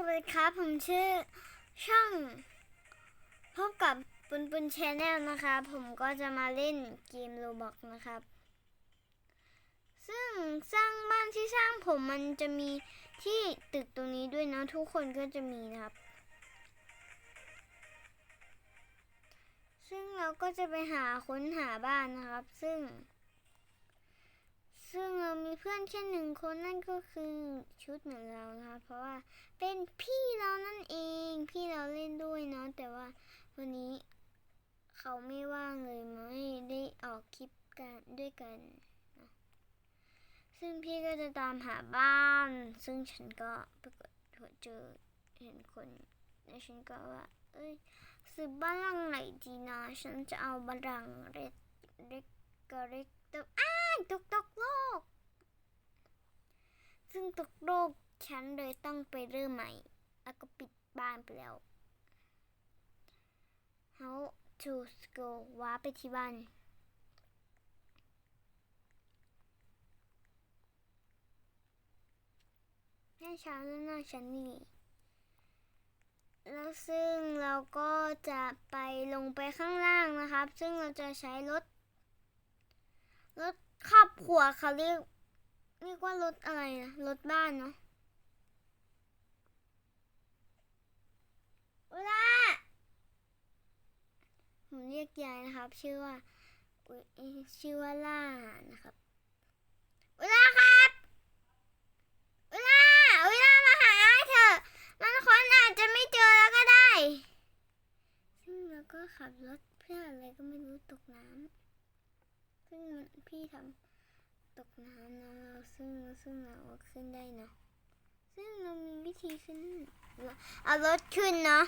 สวัสดีครับ ผมชื่อช่องพบกับปุนปุนชแนลนะครับ ผมก็จะมาเล่นเกมโรบอกนะครับ ซึ่งสร้างบ้านที่สร้างผมมันจะมีที่ตึกตรงนี้ด้วยนะ ทุกคนก็จะมีนะครับ ซึ่งเราก็จะไปหาค้นหาบ้านนะครับ ซึ่ง ซึ่งเรามีเพื่อนแค่หนึ่งคนนั่นก็คือชุดเหมือนเรานะคะ เพราะว่าเป็นพี่เรานั่นเอง พี่เราเล่นด้วยเนาะแต่ว่าวันนี้เขาไม่ว่างเลยไม่ได้ออกคลิปกันด้วยกันนะซึ่งพี่ก็จะตามหาบ้าน ซึ่งฉันก็ปรากฏว่าเจอเห็นคนแล้วฉันก็ว่า เอ้ยซื้อบ้านหลังไหนดีนะ ฉันจะเอาบ้านหลังเล็กเล็กก็เล็กต่อ้า ตกตกโลก ซึ่งตกโลกฉันเลยต้องไปเริ่มใหม่ แล้วก็ปิดบ้านไปแล้ว How to go ว้าไปที่บ้านแม่ช้าแล้วนะฉันนี่ แล้วซึ่งเราก็จะไปลงไปข้างล่างนะครับ ซึ่งเราจะใช้รถรถ ครอบครัวเขาเรียกเรียกว่ารถอะไรนะรถบ้านเนาะเวลาผมเรียกยายนะครับ ชื่อว่าชื่อว่าล่านะครับเวลาครับเวลาเวลามาหาเถอะมันคนอาจจะไม่เจอแล้วก็ได้ ซึ่งเราก็ขับรถเพื่ออะไรก็ไม่รู้ตกน้ำ ซึ่งพี่ทำตกน้ำนะเราซึ่งซึ่งเราเอาขึ้นได้เนาะซึ่งเรามีวิธีขึ้น เอารถขึ้นเนาะ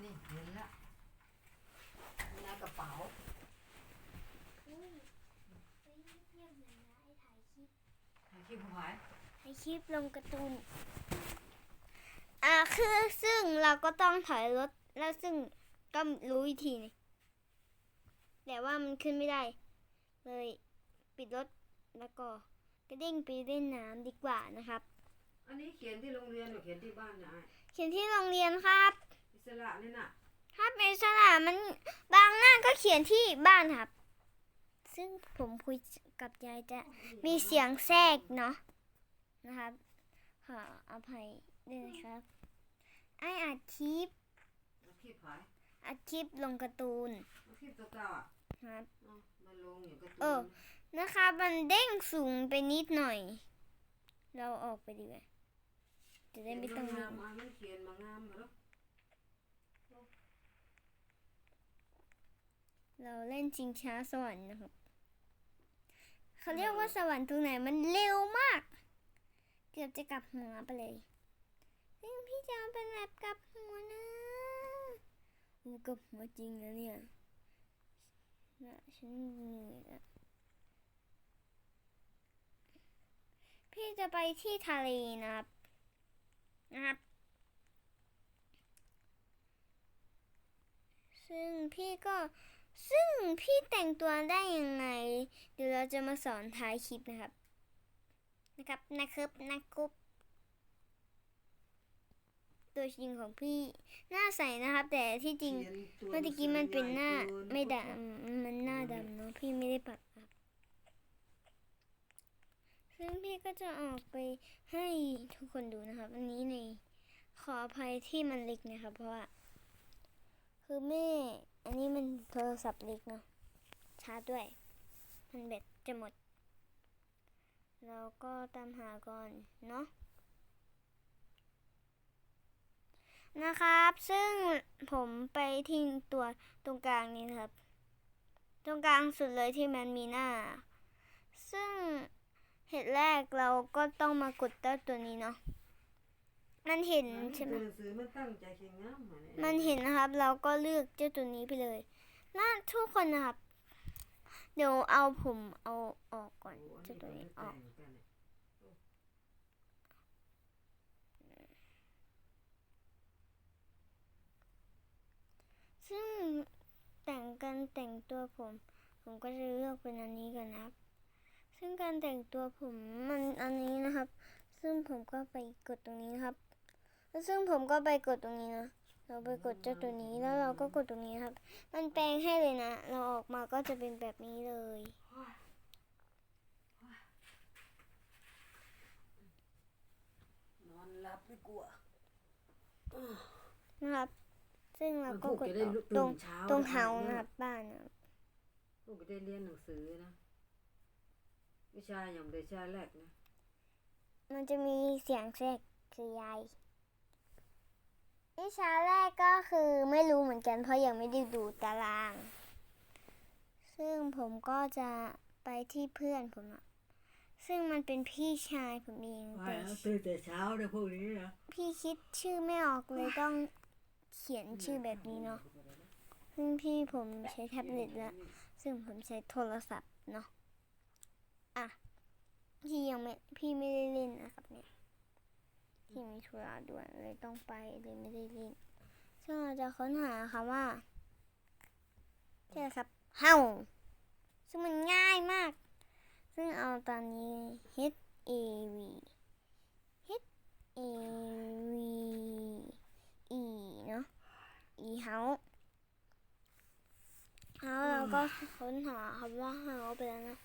นี่เห็นละมีในกระเป๋าถ่ายคลิปผู้หายให้คลิปลงการ์ตูน อ่าคือซึ่งเราก็ต้องถอยรถแล้วซึ่งก็รู้วิธีนี่ แต่ว่ามันขึ้นไม่ได้ เลยปิดรถแล้วก็กระเด้งไปเล่นน้ำดีกว่านะครับ อันนี้เขียนที่โรงเรียนหรือเขียนที่บ้านนะไอ้เขียนที่โรงเรียนครับ อิสระนี่น่ะถ้าเป็นสระมันบางหน้าก็เขียนที่บ้านครับ ซึ่งผมคุยกับยายจะมีเสียงแทรกเนาะนะครับ ขออภัยด้วยนะครับ ไออัดคลิปแล้วคลิปหาย อัดคลิปลงการ์ตูนแล้วคลิปตัวเก่าอะครับ เอ้ามาลงอย่างกระเอตุ้อนนะครับมันเด้งสูงไปนิดหน่อย เราออกไปดีกว่าจะได้ไม่ต้องเขียนวิ่งงามๆมันเขียนมางามเหรอเราเล่นชิงช้าสวรรค์นะครับเขาเรียกว่าสวรรค์ตรงไหนมันเร็วมาก เกือบจะกลับหัวไปเลยซึ่งพี่จะเอาเป็นแบบกลับหัวนะ อูกลับหัวจริงนะเนี่ยนะฉันเหนื่อยละพี่จะไปที่ทะเลนะครับนะครับ ซึ่งพี่ก็ซึ่งพี่แต่งตัวได้ยังไง เดี๋ยวเราจะมาสอนท้ายคลิปนะครับ นะครับนะครับนะครับ ตัวจริงของพี่ หน้าใสนะครับ แต่ที่จริงเขียนตัวเมื่อกี้มันเป็นหน้าใญ่กิไม่ดำมันหน้าดำเนาะพี่ไม่ได้ปัดครับซึ่งพี่ก็จะออกไปให้ทุกคนดูนะครับ อันนี้ในขออภัยที่มันเล็กนะครับ เพราะว่า คือแม่ อันนี้มันโทรศัพท์เล็กเนาะชาร์จด้วย มันแบตจะหมดเราก็ตามหาก่อนเนาะ นะครับ ซึ่งผมไปทิ้งตัวตรงกลางนี้นะครับ ตรงกลางสุดเลยที่มันมีหน้า ซึ่งเหตุแรกเราก็ต้องมากดเต้าตัวนี้เนาะมันเห็นใช่ไหมตัวหนังสือมันตั้งใจเขียนงามเหมือนไอ้มันเห็นนะครับ เราก็เลือกเจ้าตัวนี้ไปเลยน่าทุกคนนะครับ เดี๋ยวเอาผมเอาออกก่อนโอ้อันเจ้าตัวนี้ออก แต่งกันเนี่ย ซึ่ง แต่งกันแต่งตัวผม ผมก็จะเลือกเป็นอันนี้กันนะครับ ซึ่งการแต่งตัวผมมันอันนี้นะครับ ซึ่งผมก็ไปกดตรงนี้นะครับ ซึ่งผมก็ไปกดตรงนี้นะ เราไปกดเจ้าตัวนี้แล้วเราก็กดตรงนี้ครับ มันแปลงให้เลยนะ เราออกมาก็จะเป็นแบบนี้เลยนอนหลับดีกว่านะครับ ซึ่งเราก็กดจะได้ออกตื่นตรงเช้าตรงนะเฮาลูกนะครับบ้านนะครับลูกก็ได้เรียนหนังสือนะ วิชาอย่างวิชาแรกนะ มันจะมีเสียงแทรกคือยายวิชาแรกก็คือไม่รู้เหมือนกันเพราะยังไม่ได้ดูตาราง ซึ่งผมก็จะไปที่เพื่อนผมอะซึ่งมันเป็นพี่ชายผมเองแต่ตื่นแต่เช้าเลยพวกนี้นะพี่คิดชื่อไม่ออกเลยต้อง เขียนชื่อแบบนี้เนาะซึ่งพี่ผมใช้แท็บเล็ตแล้ว ซึ่งผมใช้โทรศัพท์เนาะอะพี่ยังไม่พี่ไม่ได้เล่นนะครับเนี่ยพี่มีธุระด่วนเลยต้องไปเลยไม่ได้เล่น ซึ่งเราจะค้นหาคำว่าใช่ครับเห่าซึ่งมันง่ายมาก ซึ่งเอาตอนนี้ H A V H A V E เนาะ E เฮาแล้วเราก็ค้นหาคำว่าเฮาไปแล้วนะ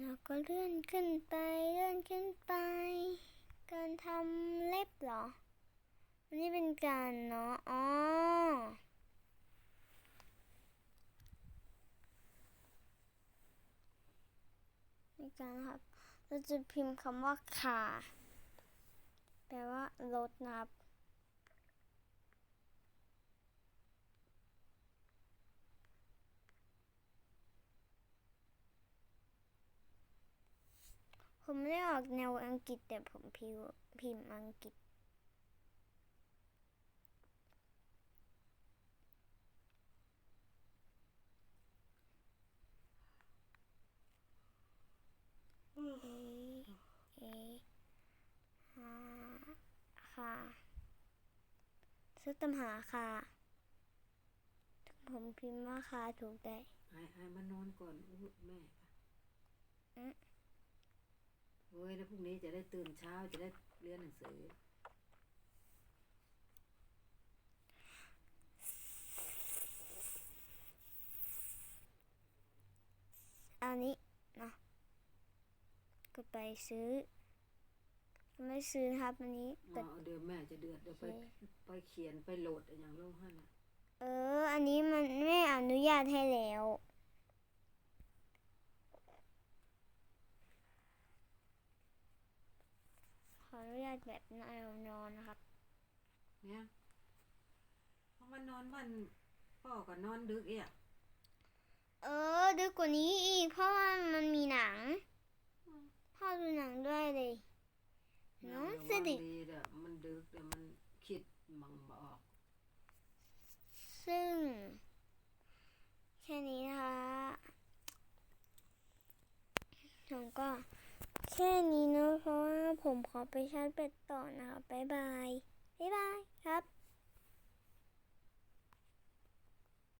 แล้วก็เลื่อนขึ้นไปเลื่อนขึ้นไป การทำเล็บเหรออันนี้เป็นการเนาะอ๋อในการครับ เราจะพิมพ์คำว่าคาแปลว่ารถนะครับ ผมไม่ได้ออกแนวอังกฤษแต่ผมพิมพ์พิมพ์อังกฤษ เอ เอหาค่ะซื้อตำหาค่ะ ผมพิมพ์ว่าค่ะถูกได้ไอ้ไอ้มานอนก่อนอู้แม่อืม เฮ้ย แล้วพรุ่งนี้จะได้ตื่นเช้าจะได้เรียนหนังสือ อันนี้เนาะก็ไปซื้อ ไม่ซื้อนะครับอันนี้อ๋แต่อเดี๋ยวแม่จะเดือดเดี๋ยวไปไปเขียนไปโหลดอย่างโลกให้น่ะเออ อันนี้มันไม่อนุญาตให้แล้ว ออนุญาตแบบนอนนอนนะครับ เนี่ยเพราะมันนอนวันพ่อก็นอนดึกเอี่ยเออ ดึกกว่านี้อีก เพราะว่ามันมีหนัง พ่อดูหนังด้วยเลยนอนสิดิดีเด้อมันดึกเดี๋ยวมันคิดมังบออก ซึ่ง แค่นี้นะคะผมก็แค่นี้เนอะเพราะว่า ผมขอไปชาร์จแบตต่อนะคะบ๊ายบาย บ๊ายบายครับ